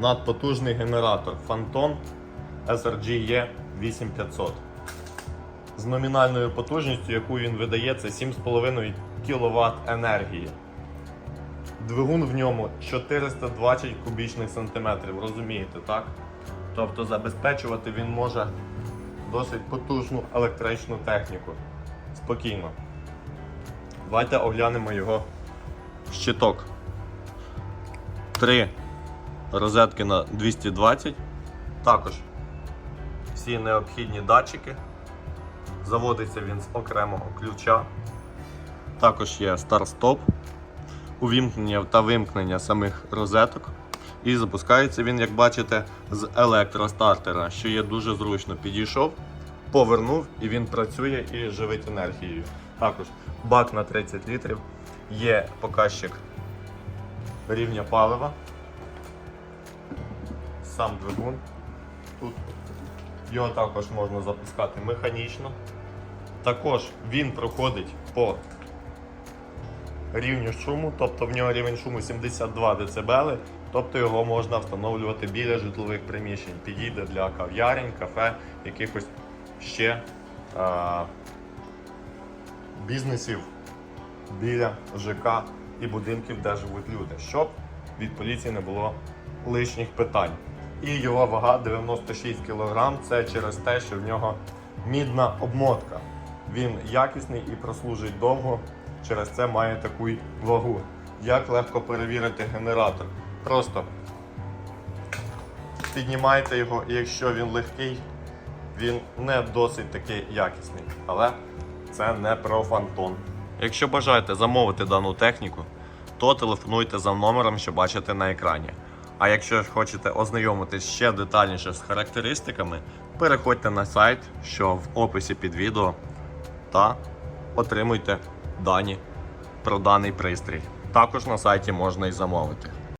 Надпотужний генератор Phantom SRG-E 8500. З номінальною потужністю, яку він видає, це 7,5 кВт енергії. Двигун в ньому 420 кубічних сантиметрів, розумієте, так? Тобто забезпечувати він може досить потужну електричну техніку. Спокійно. Давайте оглянемо його щиток. Три розетки на 220. Також всі необхідні датчики. Заводиться він з окремого ключа. Також є старт-стоп, увімкнення та вимкнення самих розеток. І запускається він, як бачите, з електростартера, що є дуже зручно. Підійшов, повернув і він працює і живить енергією. Також бак на 30 літрів, є показчик рівня палива, сам двигун. Тут його також можна запускати механічно. Також він проходить по рівню шуму, тобто в нього рівень шуму 72 дБ, тобто його можна встановлювати біля житлових приміщень. Підійде для кав'ярень, кафе, якихось ще а, бізнесів біля ЖК і будинків, де живуть люди, щоб від поліції не було лишніх питань. І його вага 96 кг. Це через те, що в нього мідна обмотка. Він якісний і прослужить довго. Через це має таку вагу. Як легко перевірити генератор? Просто піднімайте його, і якщо він легкий, він не досить такий якісний. Але це не про фантон. Якщо бажаєте замовити дану техніку, то телефонуйте за номером, що бачите на екрані. А якщо ж хочете ознайомитись ще детальніше з характеристиками, переходьте на сайт, що в описі під відео, та отримуйте дані про даний пристрій. Також на сайті можна і замовити.